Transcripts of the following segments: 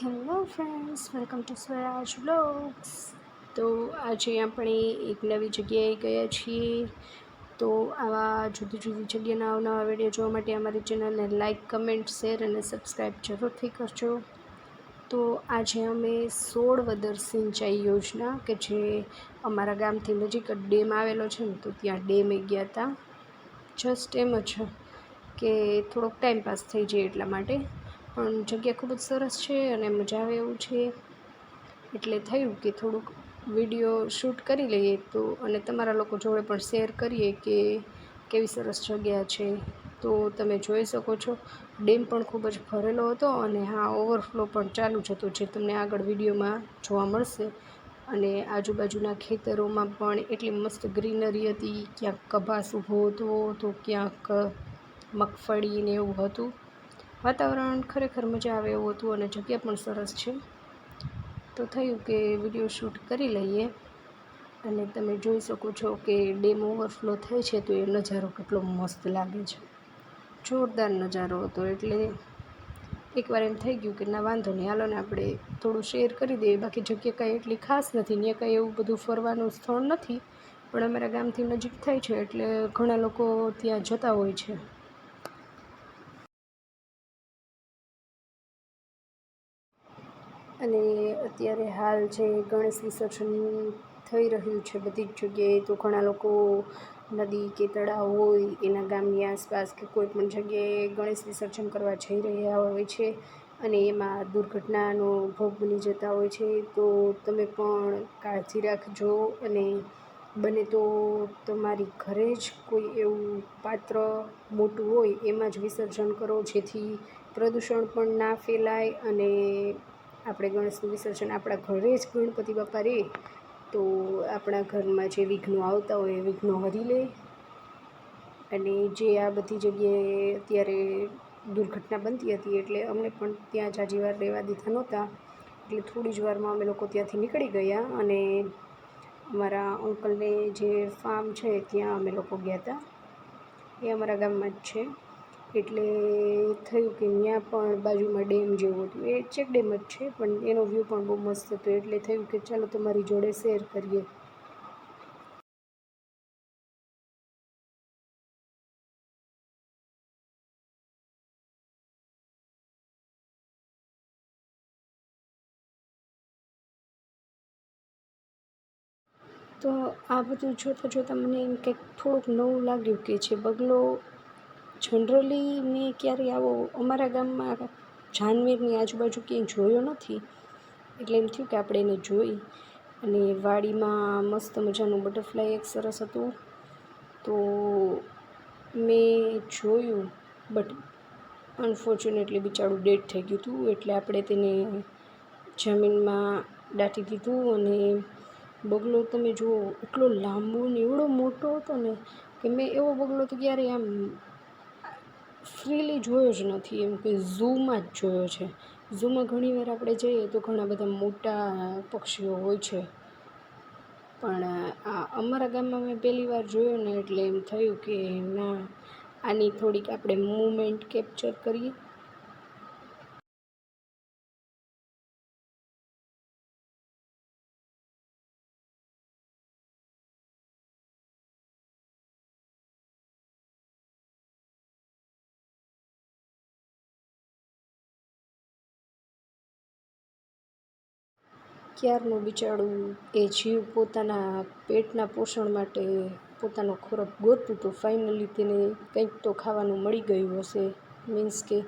Hello friends welcome to Swaraj blogs તો આજે આપણે એક નવી જગ્યાએ ગયા છીએ. તો આવા જુદી જુદી જગ્યાના અવનવા વીડિયો જોવા માટે અમારી ચેનલને લાઇક કમેન્ટ શેર અને સબસ્ક્રાઈબ જરૂરથી કરજો. તો આજે અમે સોળ વદર સિંચાઈ યોજના કે જે અમારા ગામથી નજીક ડેમ આવેલો છે ને, તો ત્યાં ડેમે ગયા હતા જસ્ટ એમ જ કે થોડોક ટાઈમ પાસ થઈ જાય એટલા માટે. પણ જગ્યા ખૂબ જ સરસ છે અને મજા આવે એવું છે. એટલે થયું કે થોડુંક વીડિયો શૂટ કરી લઈએ તો અને તમારા લોકો જોડે પણ શેર કરીએ કે કેવી સરસ જગ્યા છે. તો તમે જોઈ શકો છો. ડેમ પણ ખૂબ જ ભરેલો હતો અને હા, ઓવરફ્લો પણ ચાલુ જ હતો જે તમને આગળ વિડીયોમાં જોવા મળશે. અને આજુબાજુના ખેતરોમાં પણ એટલી મસ્ત ગ્રીનરી હતી. ક્યાંક કભાસ ઊભો હતો તો ક્યાંક મગફળી ને એવું હતું. વાતાવરણ ખરેખર મજા આવે એવું હતું અને જગ્યા પણ સરસ છે. તો થયું કે વીડિયો શૂટ કરી લઈએ અને તમે જોઈ શકો છો કે ડેમ ઓવરફ્લો થાય છે તો એ નજારો કેટલો મસ્ત લાગે છે. જોરદાર નજારો હતો એટલે એકવાર એમ થઈ ગયું કે ના વાંધો નહીં, હાલો ને આપણે થોડું શેર કરી દઈએ. બાકી જગ્યા કાંઈ એટલી ખાસ નથી, ત્યાં કાંઈ એવું બધું ફરવાનું સ્થળ નથી, પણ અમારા ગામથી નજીક થાય છે એટલે ઘણા લોકો ત્યાં જતા હોય છે. અને અત્યારે હાલ જે ગણેશ વિસર્જન થઈ રહ્યું છે બધી જ જગ્યાએ, તો ઘણા લોકો નદી કે તળાવ હોય, એના ગામની આસપાસ કે કોઈ પણ જગ્યાએ ગણેશ વિસર્જન કરવા જઈ રહ્યા હોય છે અને એમાં દુર્ઘટનાનો ભોગ બની જતા હોય છે, તો તમે પણ કાળજી રાખજો અને બને તો તમારી ઘરે જ કોઈ એવું પાત્ર મોટું હોય એમાં જ વિસર્જન કરો, જેથી પ્રદૂષણ પણ ના ફેલાય અને આપણે ગણેશનું વિસર્જન આપણા ઘરે જ ગણપતિ બાપા રહે તો આપણા ઘરમાં જે વિઘ્નો આવતા હોય એ વિઘ્નો હરી લે. અને જે આ બધી જગ્યાએ અત્યારે દુર્ઘટના બનતી હતી એટલે અમને પણ ત્યાં જાજી વાર રહેવા દીધા નહોતા. એટલે થોડી જ વારમાં અમે લોકો ત્યાંથી નીકળી ગયા અને અમારા અંકલને જે ફાર્મ છે ત્યાં અમે લોકો ગયા હતા. એ અમારા ગામમાં જ છે. એટલે થયું કે ત્યાં પણ બાજુમાં ડેમ જેવું હતું. એ ચેક ડેમ જ છે, પણ એનો વ્યૂ પણ બહુ મસ્ત હતો. એટલે થયું કે ચાલો તમારી જોડે શેર કરીએ. તો આ બધું જોતાં જોતાં મને એમ કંઈક થોડુંક નવું લાગ્યું કે જે બગલો જનરલી મેં ક્યારેય આવો, અમારા ગામમાં જાનવીરની આજુબાજુ ક્યાંય જોયો નથી. એટલે એમ થયું કે આપણે એને જોઈ અને વાડીમાં મસ્ત મજાનું બટરફ્લાય એક સરસ હતું. તો મેં જોયું, બટ અનફોર્ચ્યુનેટલી બિચારું ડેડ થઈ ગયું હતું. એટલે આપણે તેને જમીનમાં દાટી દીધું અને બગલો તમે જુઓ, એટલો લાંબો ને એવડો મોટો હતો ને કે મેં એવો બગલો તો ક્યારેય આમ ફ્રીલી જોયો જ નથી, એમ કે ઝૂમાં જ જોયો છે. ઝૂમાં ઘણીવાર આપણે જઈએ તો ઘણા બધા મોટા પક્ષીઓ હોય છે. પણ, આ અમારા ગામમાં મેં પહેલી વાર જોયો ને એટલે એમ થયું કે ના, આની થોડીક આપણે મૂમેન્ટ કેપ્ચર કરીએ. ક્યારનું બિચારું એ જીવ પોતાના પેટના પોષણ માટે પોતાનો ખોરાક ગોતતું હતું. ફાઇનલી તેને કંઈક તો ખાવાનું મળી ગયું હશે. મીન્સ કે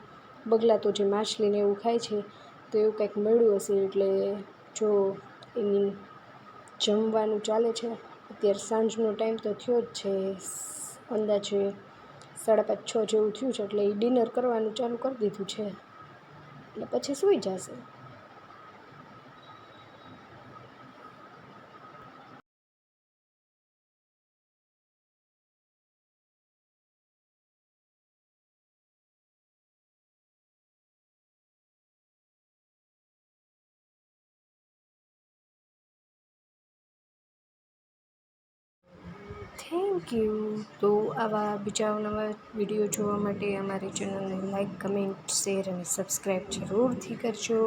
બગલા તો જે માછલીને એવું ખાય છે, તો એવું કંઈક મળ્યું હશે. એટલે જો એની જમવાનું ચાલે છે, અત્યારે સાંજનો ટાઈમ તો થયો જ છે. અંદાજે સાડા પાંચ છ જેવું થયું છે, એટલે એ ડિનર કરવાનું ચાલુ કરી દીધું છે. એટલે પછી સૂઈ જશે. Thank you. તો આવા બીજા નવા વીડિયો જોવા માટે અમારી ચેનલને લાઇક કમેન્ટ, શેર અને સબસ્ક્રાઈબ જરૂરથી કરજો.